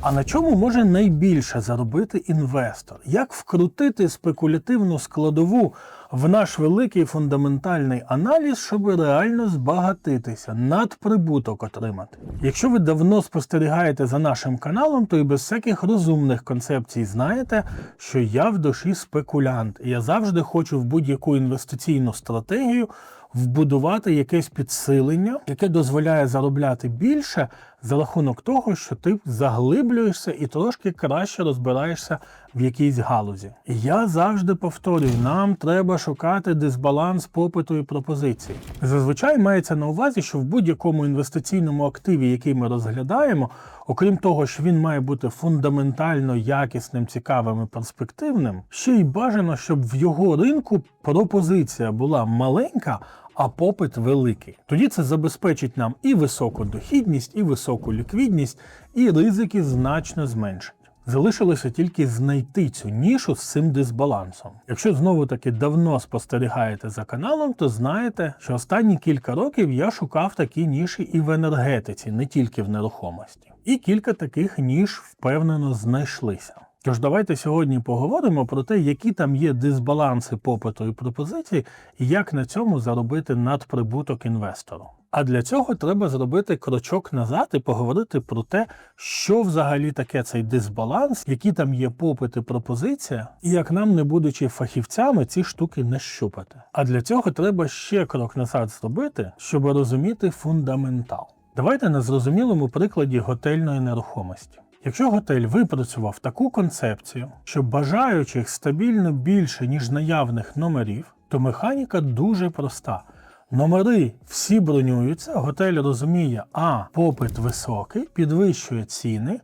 А на чому може найбільше заробити інвестор? Як вкрутити спекулятивну складову в наш великий фундаментальний аналіз, щоб реально збагатитися, надприбуток отримати? Якщо ви давно спостерігаєте за нашим каналом, то і без всяких розумних концепцій знаєте, що я в душі спекулянт, і я завжди хочу в будь-яку інвестиційну стратегію вбудувати якесь підсилення, яке дозволяє заробляти більше за рахунок того, що ти заглиблюєшся і трошки краще розбираєшся в якійсь галузі. Я завжди повторюю: нам треба шукати дисбаланс попиту і пропозиції. Зазвичай мається на увазі, що в будь-якому інвестиційному активі, який ми розглядаємо, окрім того, що він має бути фундаментально якісним, цікавим і перспективним, ще й бажано, щоб в його ринку пропозиція була маленька. А попит великий. Тоді це забезпечить нам і високу дохідність, і високу ліквідність, і ризики значно зменшить. Залишилося тільки знайти цю нішу з цим дисбалансом. Якщо знову таки давно спостерігаєте за каналом, то знаєте, що останні кілька років я шукав такі ніші і в енергетиці, не тільки в нерухомості. І кілька таких ніж впевнено знайшлися. Тож давайте сьогодні поговоримо про те, які там є дисбаланси попиту і пропозиції, і як на цьому заробити надприбуток інвестору. А для цього треба зробити крочок назад і поговорити про те, що взагалі таке цей дисбаланс, які там є попит і пропозиція, і як нам, не будучи фахівцями, ці штуки не щупати. А для цього треба ще крок назад зробити, щоб розуміти фундаментал. Давайте на зрозумілому прикладі готельної нерухомості. Якщо готель випрацював таку концепцію, що бажаючих стабільно більше, ніж наявних номерів, то механіка дуже проста. Номери всі бронюються, готель розуміє, а попит високий, підвищує ціни,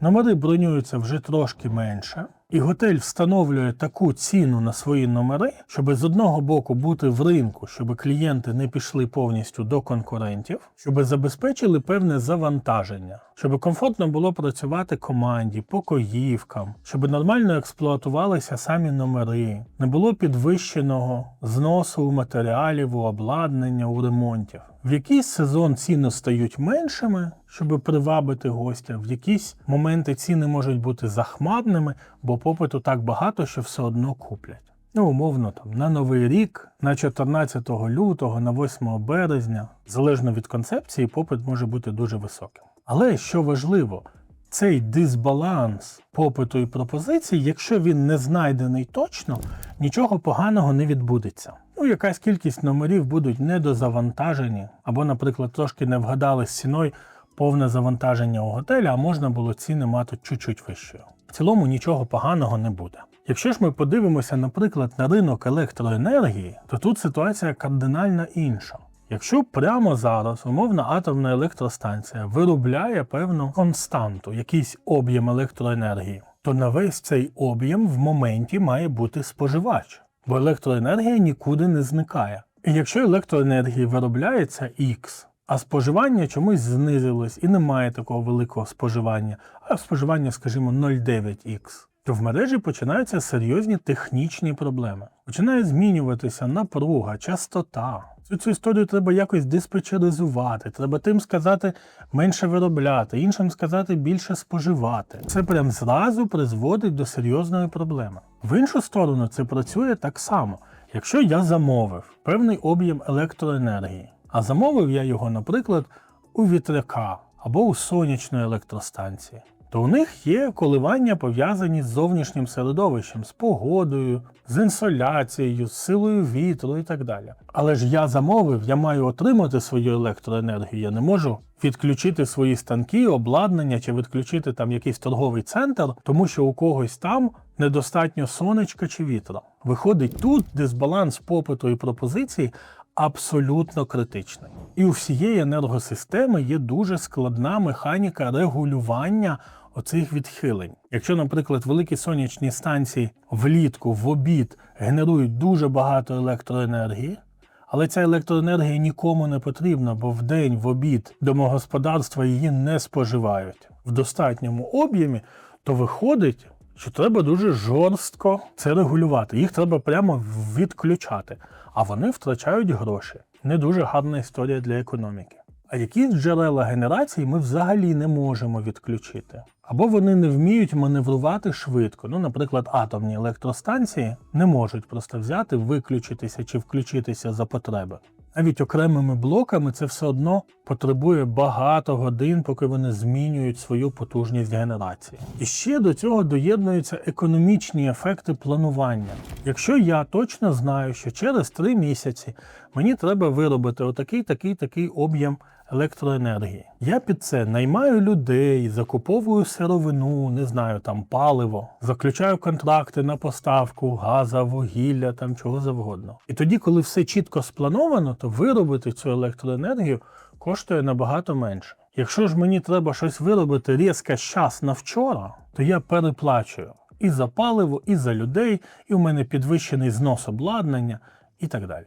номери бронюються вже трошки менше, і готель встановлює таку ціну на свої номери, щоб з одного боку бути в ринку, щоб клієнти не пішли повністю до конкурентів, щоб забезпечили певне завантаження, щоб комфортно було працювати команді, покоївкам, щоб нормально експлуатувалися самі номери, не було підвищеного зносу у матеріалів, у обладнання, у ремонтів. В якийсь сезон ціни стають меншими, щоб привабити гостя, в якісь моменти ціни можуть бути захмарними, бо попиту так багато, що все одно куплять. Ну, умовно, там на Новий рік, на 14 лютого, на 8 березня, залежно від концепції, попит може бути дуже високим. Але що важливо, цей дисбаланс попиту і пропозиції, якщо він не знайдений точно, нічого поганого не відбудеться. Ну, якась кількість номерів будуть недозавантажені, або, наприклад, трошки не вгадали з ціною повне завантаження у готелі, а можна було ціни мати чуть-чуть вищою. В цілому нічого поганого не буде. Якщо ж ми подивимося, наприклад, на ринок електроенергії, то тут ситуація кардинально інша. Якщо прямо зараз умовна атомна електростанція виробляє певну константу, якийсь об'єм електроенергії, то на весь цей об'єм в моменті має бути споживач, бо електроенергія нікуди не зникає. І якщо електроенергії виробляється X, а споживання чомусь знизилось і немає такого великого споживання, а споживання, скажімо, 0,9х, то в мережі починаються серйозні технічні проблеми. Починає змінюватися напруга, частота. Цю цю історію треба якось диспетчеризувати, треба тим сказати менше виробляти, іншим сказати більше споживати. Це прям зразу призводить до серйозної проблеми. В іншу сторону це працює так само. Якщо я замовив певний об'єм електроенергії, а замовив я його, наприклад, у вітряка або у сонячної електростанції, то у них є коливання пов'язані з зовнішнім середовищем, з погодою, з інсоляцією, з силою вітру і так далі. Але ж я замовив, я маю отримати свою електроенергію. Я не можу відключити свої станки, обладнання чи відключити там якийсь торговий центр, тому що у когось там недостатньо сонечка чи вітра. Виходить тут дисбаланс попиту і пропозиції абсолютно критичний. І у всієї енергосистеми є дуже складна механіка регулювання оцих відхилень. Якщо, наприклад, великі сонячні станції влітку в обід генерують дуже багато електроенергії, але ця електроенергія нікому не потрібна, бо в день в обід домогосподарства її не споживають в достатньому об'ємі, то виходить, що треба дуже жорстко це регулювати. Їх треба прямо відключати, а вони втрачають гроші. Не дуже гарна історія для економіки. А які джерела генерації ми взагалі не можемо відключити? Або вони не вміють маневрувати швидко. Ну, наприклад, атомні електростанції не можуть просто взяти, виключитися чи включитися за потреби. Навіть окремими блоками це все одно потребує багато годин, поки вони змінюють свою потужність генерації. І ще до цього доєднуються економічні ефекти планування. Якщо я точно знаю, що через три місяці мені треба виробити отакий, такий, такий об'єм електроенергії. Я під це наймаю людей, закуповую сировину, не знаю, там паливо, заключаю контракти на поставку газа, вугілля, там чого завгодно. І тоді, коли все чітко сплановано, то виробити цю електроенергію коштує набагато менше. Якщо ж мені треба щось виробити різко час на вчора, то я переплачую і за паливо, і за людей, і у мене підвищений знос обладнання і так далі.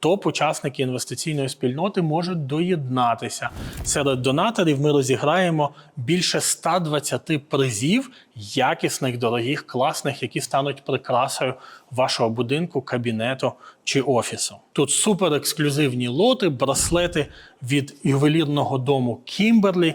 Топ-учасники інвестиційної спільноти можуть доєднатися. Серед донаторів ми розіграємо більше 120 призів, якісних, дорогих, класних, які стануть прикрасою вашого будинку, кабінету чи офісу. Тут супер ексклюзивні лоти, браслети від ювелірного дому Кімберлі.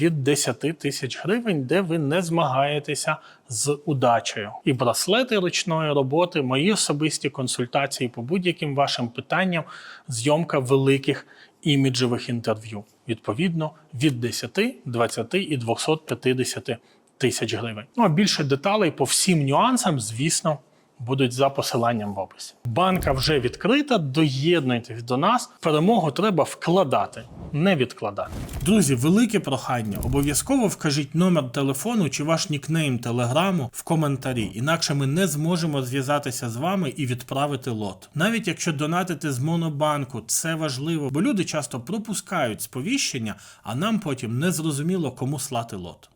від 10 тисяч гривень, де ви не змагаєтеся з удачею. І браслети ручної роботи, мої особисті консультації по будь-яким вашим питанням, зйомка великих іміджевих інтерв'ю. Відповідно, від 10, 20 і 250 тисяч гривень. Ну а більше деталей по всім нюансам, звісно. Будуть за посиланням в описі. Банка вже відкрита. Доєднуйтесь до нас. Перемогу треба вкладати, не відкладати. Друзі, велике прохання. Обов'язково вкажіть номер телефону чи ваш нікнейм телеграму в коментарі. Інакше ми не зможемо зв'язатися з вами і відправити лот. Навіть якщо донатити з монобанку, це важливо, бо люди часто пропускають сповіщення, а нам потім не зрозуміло, кому слати лот.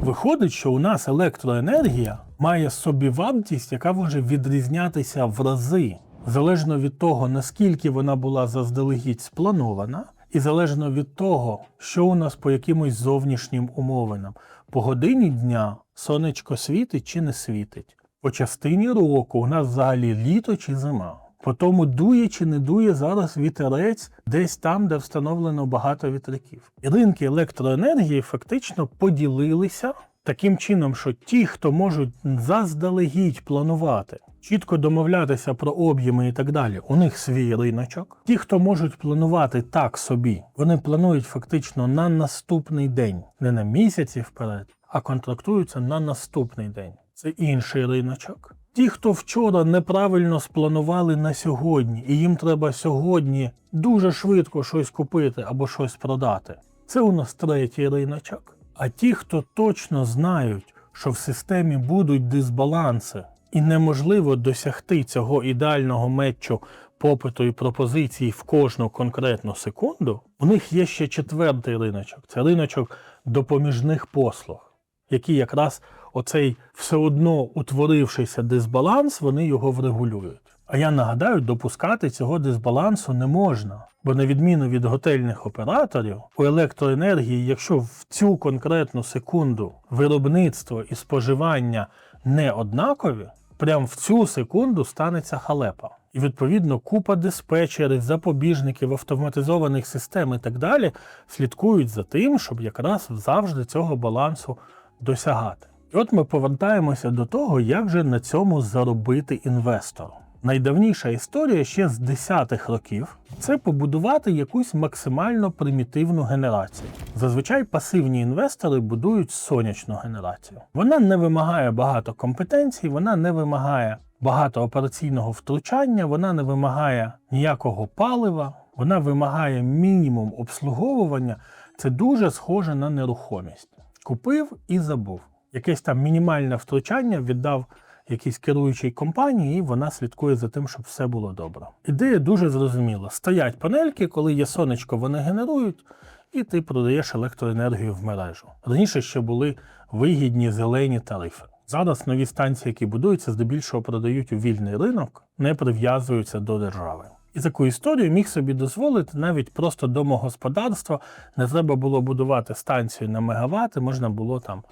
Виходить, що у нас електроенергія має собівартість, яка може відрізнятися в рази, залежно від того, наскільки вона була заздалегідь спланована, і залежно від того, що у нас по якимось зовнішнім умовинам. По годині дня сонечко світить чи не світить. По частині року у нас взагалі літо чи зима. По тому дує чи не дує зараз вітерець десь там, де встановлено багато вітряків. І ринки електроенергії фактично поділилися таким чином, що ті, хто можуть заздалегідь планувати, чітко домовлятися про об'єми і так далі, у них свій риночок. Ті, хто можуть планувати так собі, вони планують фактично на наступний день, не на місяці вперед, а контрактуються на наступний день. Це інший риночок. Ті, хто вчора неправильно спланували на сьогодні, і їм треба сьогодні дуже швидко щось купити або щось продати. Це у нас третій риночок. А ті, хто точно знають, що в системі будуть дисбаланси, і неможливо досягти цього ідеального метчу попиту і пропозиції в кожну конкретну секунду, у них є ще четвертий риночок це риночок допоміжних послуг, які якраз оцей все одно утворившийся дисбаланс, вони його врегулюють. А я нагадаю, допускати цього дисбалансу не можна. Бо на відміну від готельних операторів, у електроенергії, якщо в цю конкретну секунду виробництво і споживання не однакові, прямо в цю секунду станеться халепа. І відповідно купа диспетчерів, запобіжників, автоматизованих систем і так далі слідкують за тим, щоб якраз завжди цього балансу досягати. От ми повертаємося до того, як же на цьому заробити інвестору. Найдавніша історія ще з 10-х років це побудувати якусь максимально примітивну генерацію. Зазвичай пасивні інвестори будують сонячну генерацію. Вона не вимагає багато компетенцій, вона не вимагає багато операційного втручання, вона не вимагає ніякого палива, вона вимагає мінімум обслуговування. Це дуже схоже на нерухомість. Купив і забув. Якесь там мінімальне втручання віддав якійсь керуючій компанії, і вона слідкує за тим, щоб все було добре. Ідея дуже зрозуміла: стоять панельки, коли є сонечко, вони генерують, і ти продаєш електроенергію в мережу. Раніше ще були вигідні зелені тарифи. Зараз нові станції, які будуються, здебільшого продають у вільний ринок, не прив'язуються до держави. І таку історію міг собі дозволити навіть просто домогосподарство. Не треба було будувати станцію на мегавати, можна було там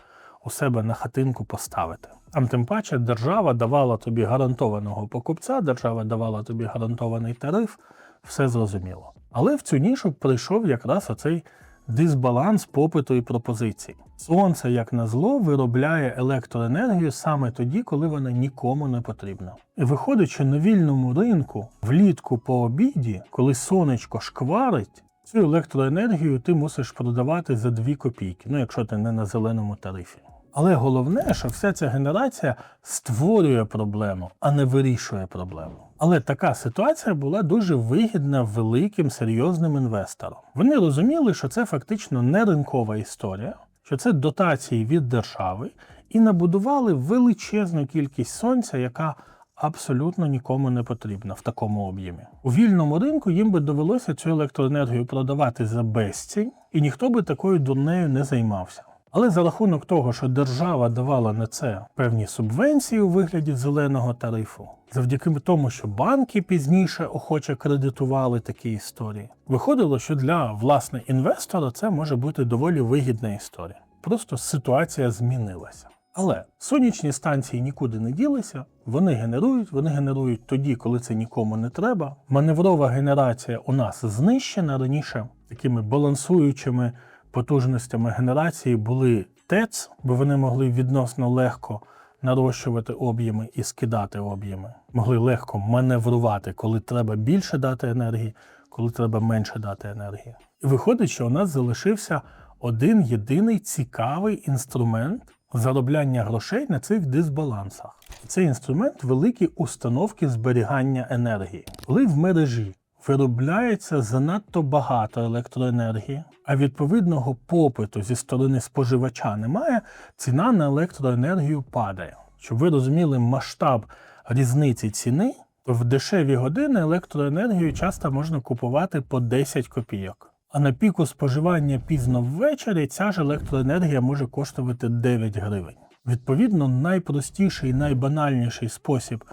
у себе на хатинку поставити. Там тим паче держава давала тобі гарантованого покупця, держава давала тобі гарантований тариф, все зрозуміло. Але в цю нішу прийшов якраз оцей дисбаланс попиту і пропозиції. Сонце, як на зло, виробляє електроенергію саме тоді, коли вона нікому не потрібна. І виходить, на вільному ринку влітку по обіді, коли сонечко шкварить, цю електроенергію ти мусиш продавати за 2 копійки, ну якщо ти не на зеленому тарифі. Але головне, що вся ця генерація створює проблему, а не вирішує проблему. Але така ситуація була дуже вигідна великим серйозним інвесторам. Вони розуміли, що це фактично не ринкова історія, що це дотації від держави, і набудували величезну кількість сонця, яка абсолютно нікому не потрібна в такому об'ємі. У вільному ринку їм би довелося цю електроенергію продавати за безцінь, і ніхто би такою дурнею не займався. Але за рахунок того, що держава давала на це певні субвенції у вигляді зеленого тарифу, завдяки тому, що банки пізніше охоче кредитували такі історії, виходило, що для власне інвестора це може бути доволі вигідна історія. Просто ситуація змінилася. Але сонячні станції нікуди не ділися, вони генерують, вони генерують тоді, коли це нікому не треба. Маневрова генерація у нас знищена раніше такими балансуючими потужностями генерації були ТЕЦ, бо вони могли відносно легко нарощувати об'єми і скидати об'єми, могли легко маневрувати, коли треба більше дати енергії, коли треба менше дати енергії. І виходить, що у нас залишився один єдиний цікавий інструмент заробляння грошей на цих дисбалансах. Цей інструмент великі установки зберігання енергії. Коли в мережі виробляється занадто багато електроенергії, а відповідного попиту зі сторони споживача немає, ціна на електроенергію падає. Щоб ви розуміли масштаб різниці ціни, в дешеві години електроенергію часто можна купувати по 10 копійок. А на піку споживання пізно ввечері ця ж електроенергія може коштувати 9 гривень. Відповідно, найпростіший і найбанальніший спосіб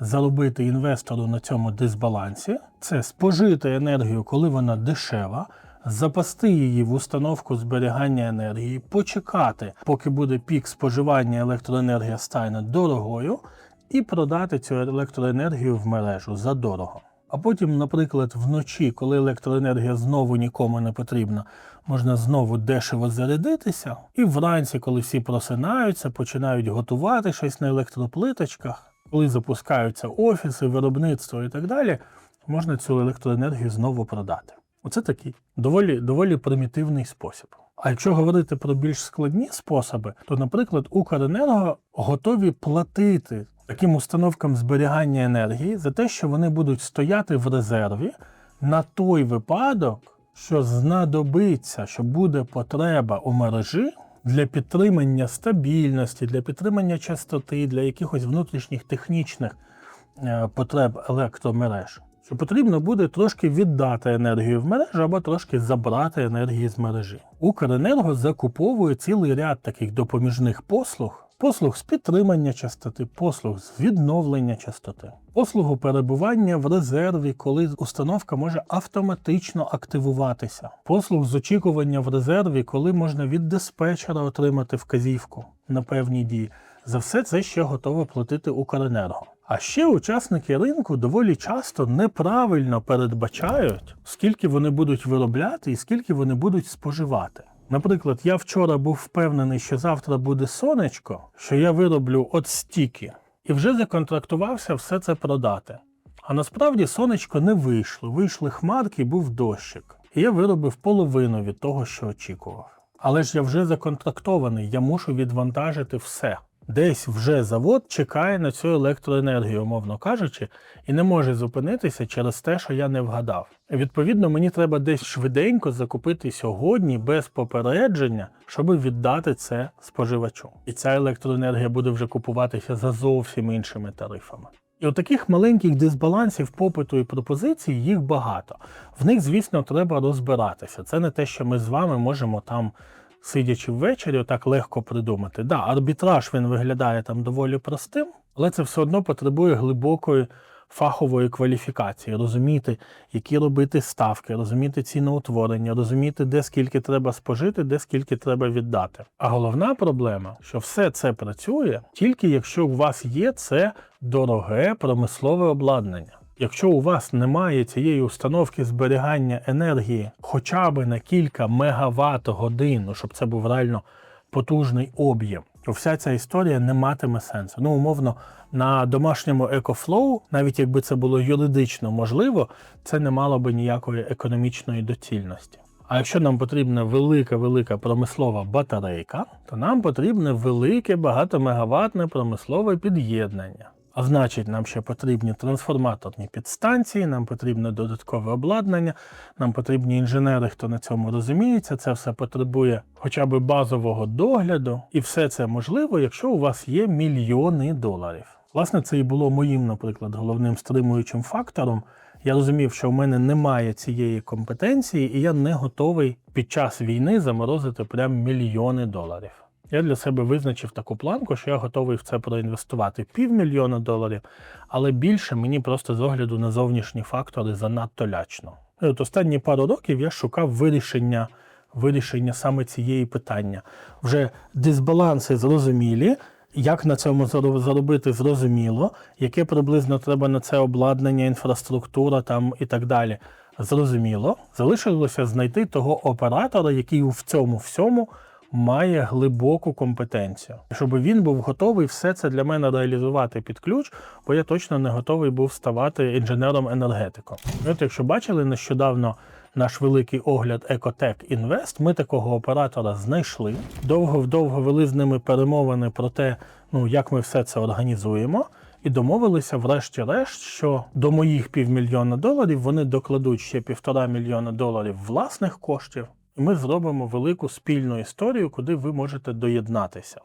заробити інвестору на цьому дисбалансі це спожити енергію, коли вона дешева, запасти її в установку зберігання енергії, почекати, поки буде пік споживання електроенергія стане дорогою, і продати цю електроенергію в мережу за дорого. А потім, наприклад, вночі, коли електроенергія знову нікому не потрібна, можна знову дешево зарядитися. І вранці, коли всі просинаються, починають готувати щось на електроплиточках, коли запускаються офіси, виробництво і так далі, можна цю електроенергію знову продати. Оце такий доволі, доволі примітивний спосіб. А якщо говорити про більш складні способи, то, наприклад, Укренерго готові платити таким установкам зберігання енергії за те, що вони будуть стояти в резерві на той випадок, що знадобиться, що буде потреба у мережі для підтримання стабільності, для підтримання частоти, для якихось внутрішніх технічних е, потреб електромереж. Що потрібно буде трошки віддати енергію в мережу або трошки забрати енергії з мережі. Укренерго закуповує цілий ряд таких допоміжних послуг, послуг з підтримання частоти, послуг з відновлення частоти, послугу перебування в резерві, коли установка може автоматично активуватися, послуг з очікування в резерві, коли можна від диспетчера отримати вказівку на певні дії. За все це ще готово платити Укренерго. А ще учасники ринку доволі часто неправильно передбачають, скільки вони будуть виробляти і скільки вони будуть споживати. Наприклад, я вчора був впевнений, що завтра буде сонечко, що я вироблю от стільки, і вже законтрактувався все це продати. А насправді сонечко не вийшло. Вийшли хмарки був дощик. І я виробив половину від того, що очікував. Але ж я вже законтрактований, я мушу відвантажити все. Десь вже завод чекає на цю електроенергію, умовно кажучи, і не може зупинитися через те, що я не вгадав. Відповідно, мені треба десь швиденько закупити сьогодні без попередження, щоб віддати це споживачу. І ця електроенергія буде вже купуватися за зовсім іншими тарифами. І от таких маленьких дисбалансів попиту і пропозиції їх багато. В них, звісно, треба розбиратися. Це не те, що ми з вами можемо там сидячи ввечері, отак легко придумати. Да, арбітраж він виглядає там доволі простим, але це все одно потребує глибокої фахової кваліфікації, розуміти, які робити ставки, розуміти ціноутворення, розуміти, де скільки треба спожити, де скільки треба віддати. А головна проблема, що все це працює тільки якщо у вас є це дороге промислове обладнання. Якщо у вас немає цієї установки зберігання енергії хоча б на кілька мегаватт годин, ну, щоб це був реально потужний об'єм, то вся ця історія не матиме сенсу. Ну, умовно, на домашньому EcoFlow, навіть якби це було юридично можливо, це не мало би ніякої економічної доцільності. А якщо нам потрібна велика велика промислова батарейка, то нам потрібне велике багатомегаватне промислове під'єднання. А значить, нам ще потрібні трансформаторні підстанції, нам потрібне додаткове обладнання, нам потрібні інженери, хто на цьому розуміється. Це все потребує хоча б базового догляду, і все це можливо, якщо у вас є мільйони доларів. Власне, це і було моїм, наприклад, головним стримуючим фактором. Я розумів, що в мене немає цієї компетенції, і я не готовий під час війни заморозити прям мільйони доларів. Я для себе визначив таку планку, що я готовий в це проінвестувати півмільйона доларів, але більше мені просто з огляду на зовнішні фактори занадто лячно. І от останні пару років я шукав вирішення, вирішення саме цієї питання. Вже дисбаланси зрозумілі. Як на цьому зароб- заробити зрозуміло, яке приблизно треба на це обладнання, інфраструктура там і так далі. Зрозуміло, залишилося знайти того оператора, який в цьому всьому має глибоку компетенцію, щоб він був готовий все це для мене реалізувати під ключ, бо я точно не готовий був ставати інженером-енергетиком. От якщо бачили нещодавно наш великий огляд Ecotech Invest, ми такого оператора знайшли. Довго-вдовго вели з ними перемовини про те, ну як ми все це організуємо. І домовилися, врешті-решт, що до моїх півмільйона доларів вони докладуть ще півтора мільйона доларів власних коштів, ми зробимо велику спільну історію, куди ви можете доєднатися.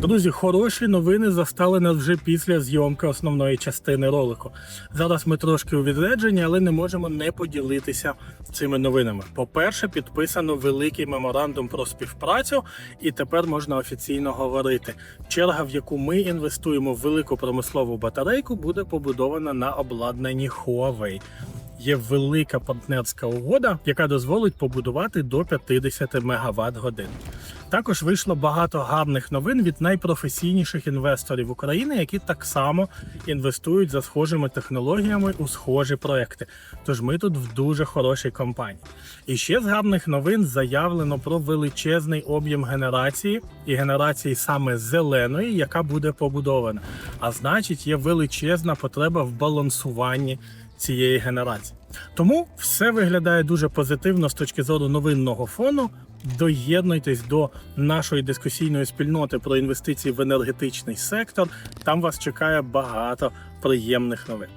Друзі, хороші новини застали нас вже після зйомки основної частини ролику. Зараз ми трошки у відрядженні, але не можемо не поділитися цими новинами. По-перше, підписано великий меморандум про співпрацю, і тепер можна офіційно говорити. Черга, в яку ми інвестуємо в велику промислову батарейку, буде побудована на обладнанні Huawei. Є велика партнерська угода, яка дозволить побудувати до 50 МВт годин. Також вийшло багато гарних новин від найпрофесійніших інвесторів України, які так само інвестують за схожими технологіями у схожі проекти. Тож ми тут в дуже хорошій компанії. І ще з гарних новин заявлено про величезний об'єм генерації і генерації саме зеленої, яка буде побудована. А значить, є величезна потреба в балансуванні цієї генерації. Тому все виглядає дуже позитивно з точки зору новинного фону. Доєднуйтесь до нашої дискусійної спільноти про інвестиції в енергетичний сектор. Там вас чекає багато приємних новин.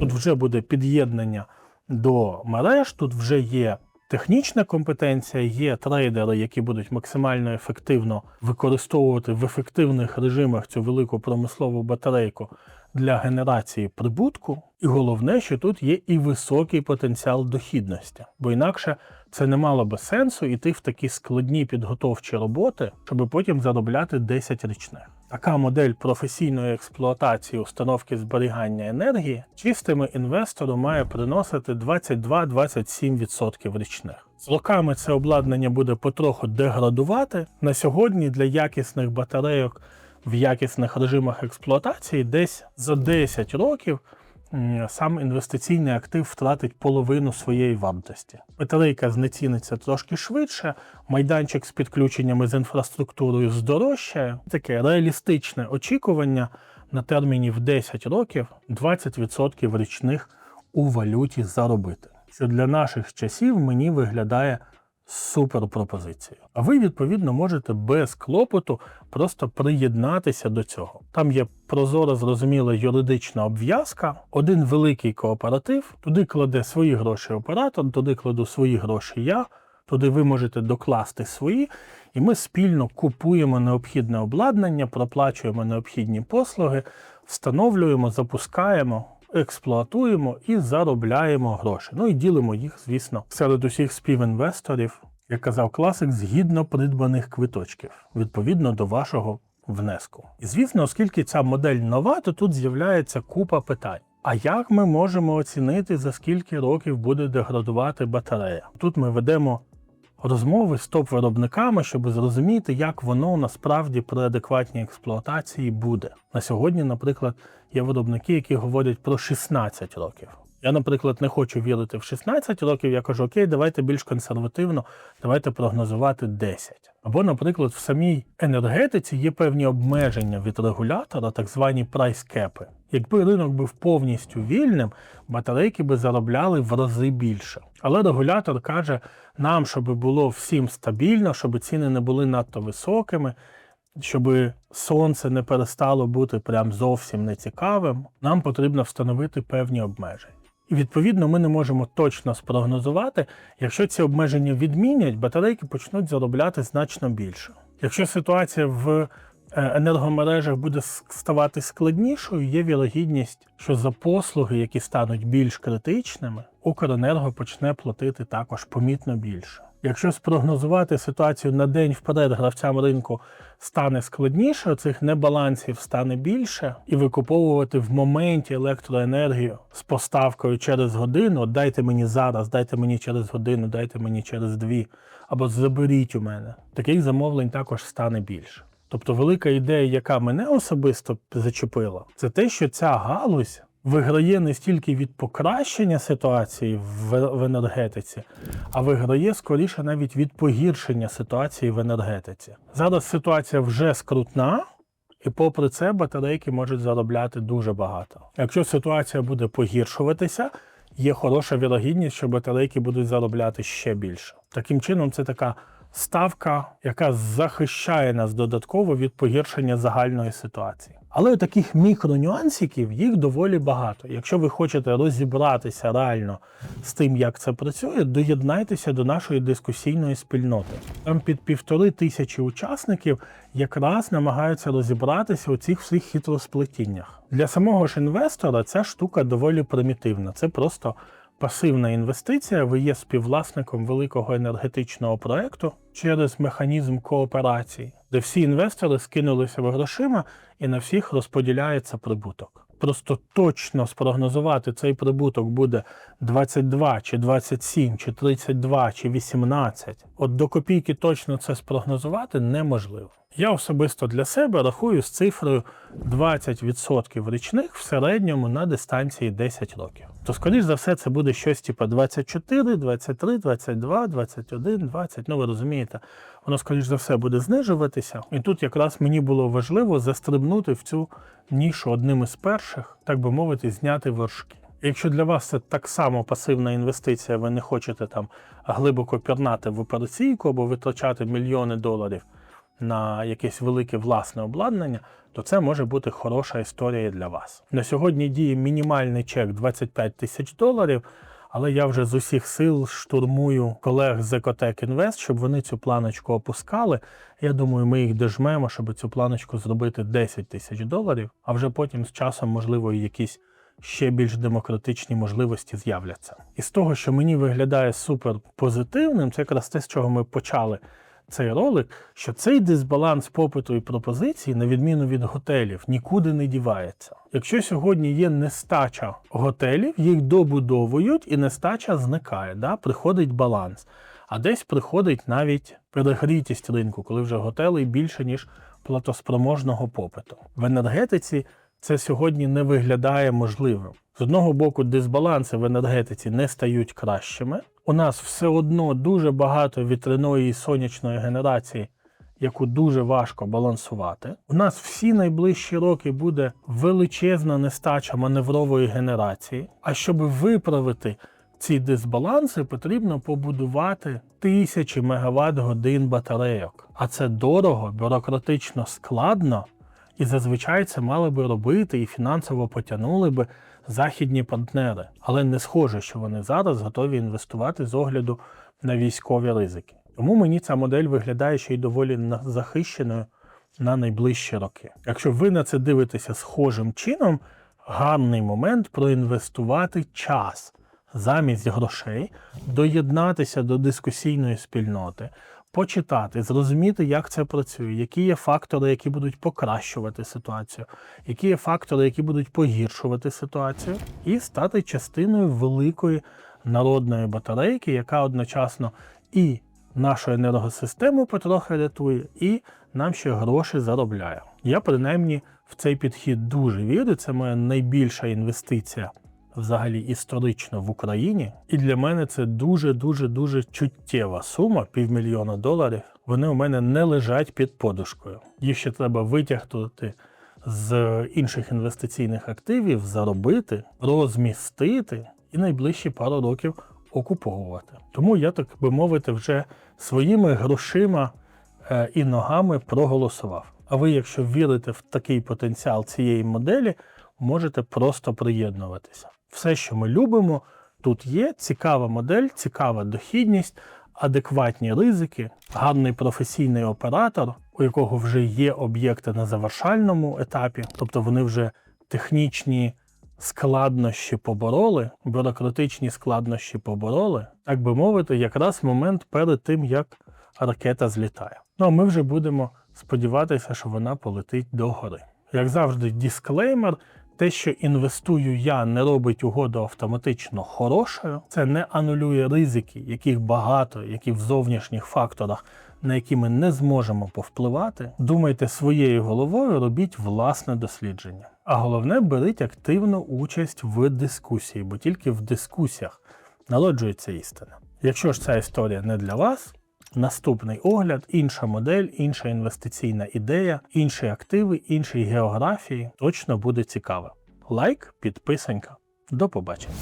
Тут вже буде під'єднання до мереж, тут вже є технічна компетенція, є трейдери, які будуть максимально ефективно використовувати в ефективних режимах цю велику промислову батарейку для генерації прибутку. І головне, що тут є і високий потенціал дохідності, бо інакше це не мало би сенсу йти в такі складні підготовчі роботи, щоб потім заробляти 10 річних. Така модель професійної експлуатації установки зберігання енергії чистими інвестору має приносити 22-27% річних. З роками це обладнання буде потроху деградувати. На сьогодні для якісних батарейок в якісних режимах експлуатації десь за 10 років сам інвестиційний актив втратить половину своєї вартості. Батарейка знеціниться трошки швидше, майданчик з підключеннями з інфраструктурою здорожчає. Таке реалістичне очікування на терміні в 10 років 20% річних у валюті заробити. Що для наших часів мені виглядає супер пропозицією. А ви, відповідно, можете без клопоту просто приєднатися до цього. Там є прозора, зрозуміла юридична обв'язка, один великий кооператив, туди кладе свої гроші оператор, туди кладу свої гроші я. Туди ви можете докласти свої, і ми спільно купуємо необхідне обладнання, проплачуємо необхідні послуги, встановлюємо, запускаємо, експлуатуємо і заробляємо гроші. Ну і ділимо їх, звісно, серед усіх співінвесторів, як казав класик, згідно придбаних квиточків, відповідно до вашого внеску. І звісно, оскільки ця модель нова, то тут з'являється купа питань. А як ми можемо оцінити, за скільки років буде деградувати батарея? Тут ми ведемо розмови з топ-виробниками, щоб зрозуміти, як воно насправді при адекватній експлуатації буде. На сьогодні, наприклад, є виробники, які говорять про 16 років. Я, наприклад, не хочу вірити в 16 років. Я кажу, окей, давайте більш консервативно, давайте прогнозувати 10. Або, наприклад, в самій енергетиці є певні обмеження від регулятора, так звані прайс-кепи. Якби ринок був повністю вільним, батарейки би заробляли в рази більше. Але регулятор каже нам, щоб було всім стабільно, щоб ціни не були надто високими, щоб сонце не перестало бути прям зовсім нецікавим, нам потрібно встановити певні обмеження. І відповідно ми не можемо точно спрогнозувати, якщо ці обмеження відмінять, батарейки почнуть заробляти значно більше. Якщо ситуація в е, енергомережах буде ставати складнішою, є вірогідність, що за послуги, які стануть більш критичними, Укренерго почне платити також помітно більше. Якщо спрогнозувати ситуацію на день вперед гравцям ринку стане складніше, цих небалансів стане більше, і викуповувати в моменті електроенергію з поставкою через годину, дайте мені зараз, дайте мені через годину, дайте мені через дві, або заберіть у мене. Таких замовлень також стане більше. Тобто велика ідея, яка мене особисто зачепила, це те, що ця галузь виграє не стільки від покращення ситуації в, енергетиці, а виграє скоріше навіть від погіршення ситуації в енергетиці. Зараз ситуація вже скрутна. І попри це батарейки можуть заробляти дуже багато. Якщо ситуація буде погіршуватися, є хороша вірогідність, що батарейки будуть заробляти ще більше. Таким чином, це така ставка, яка захищає нас додатково від погіршення загальної ситуації. Але таких мікронюансиків їх доволі багато. Якщо ви хочете розібратися реально з тим, як це працює, доєднайтеся до нашої дискусійної спільноти. Там під півтори тисячі учасників якраз намагаються розібратися у цих всіх хитросплетіннях. Для самого ж інвестора ця штука доволі примітивна. Це просто пасивна інвестиція. Ви є співвласником великого енергетичного проекту через механізм кооперації, де всі інвестори скинулися в грошима і на всіх розподіляється прибуток. Просто точно спрогнозувати цей прибуток буде 22, чи 27, чи 32, чи 18. От до копійки точно це спрогнозувати неможливо. Я особисто для себе рахую з цифрою 20% річних в середньому на дистанції 10 років. То, скоріш за все, це буде щось типу 24, 23, 22, 21, 20. Ну ви розумієте, воно, скоріш за все, буде знижуватися. І тут якраз мені було важливо застрибнути в цю нішу одним із перших, так би мовити, зняти вершки. Якщо для вас це так само пасивна інвестиція, ви не хочете там глибоко пірнати в операційку або витрачати мільйони доларів на якесь велике власне обладнання, то це може бути хороша історія для вас. На сьогодні діє мінімальний чек 25 тисяч доларів, але я вже з усіх сил штурмую колег з Ecotech Invest, щоб вони цю планочку опускали. Я думаю, ми їх дожмемо, щоб цю планочку зробити 10 тисяч доларів, а вже потім з часом, можливо, якісь ще більш демократичні можливості з'являться. І з того, що мені виглядає супер позитивним, це якраз те, з чого ми почали цей ролик, що цей дисбаланс попиту і пропозиції, на відміну від готелів, нікуди не дівається. Якщо сьогодні є нестача готелів, їх добудовують і нестача зникає, да? приходить баланс. А десь приходить навіть перегрітість ринку, коли вже готелей більше, ніж платоспроможного попиту. В енергетиці це сьогодні не виглядає можливим. З одного боку, дисбаланси в енергетиці не стають кращими. У нас все одно дуже багато вітряної і сонячної генерації, яку дуже важко балансувати. У нас всі найближчі роки буде величезна нестача маневрової генерації. А щоб виправити ці дисбаланси, потрібно побудувати тисячі мегаватт годин батарейок. А це дорого, бюрократично складно. І зазвичай це мали би робити і фінансово потягнули би західні партнери. Але не схоже, що вони зараз готові інвестувати з огляду на військові ризики. Тому мені ця модель виглядає ще й доволі захищеною на найближчі роки. Якщо ви на це дивитеся схожим чином, гарний момент проінвестувати час замість грошей, доєднатися до дискусійної спільноти, почитати, зрозуміти, як це працює, які є фактори, які будуть покращувати ситуацію, які є фактори, які будуть погіршувати ситуацію, і стати частиною великої народної батарейки, яка одночасно і нашу енергосистему потрохи рятує, і нам ще гроші заробляє. Я принаймні в цей підхід дуже вірю. Це моя найбільша інвестиція взагалі історично в Україні. І для мене це дуже дуже дуже чуттєва сума півмільйона доларів. Вони у мене не лежать під подушкою. Їх ще треба витягнути з інших інвестиційних активів, заробити, розмістити і найближчі пару років окуповувати. Тому я, так би мовити, вже своїми грошима е, і ногами проголосував. А ви, якщо вірите в такий потенціал цієї моделі, можете просто приєднуватися. Все, що ми любимо, тут є цікава модель, цікава дохідність, адекватні ризики, гарний професійний оператор, у якого вже є об'єкти на завершальному етапі, тобто вони вже технічні складнощі побороли, бюрократичні складнощі побороли, так би мовити, якраз момент перед тим, як ракета злітає. Ну а ми вже будемо сподіватися, що вона полетить догори. Як завжди, дисклеймер. Те, що інвестую я, не робить угоду автоматично хорошою. Це не анулює ризики, яких багато, які в зовнішніх факторах, на які ми не зможемо повпливати. Думайте своєю головою, робіть власне дослідження. А головне, беріть активну участь в дискусії, бо тільки в дискусіях народжується істина. Якщо ж ця історія не для вас, Наступний огляд, інша модель, інша інвестиційна ідея, інші активи, інші географії точно буде цікаво. Лайк, підписанька. До побачення.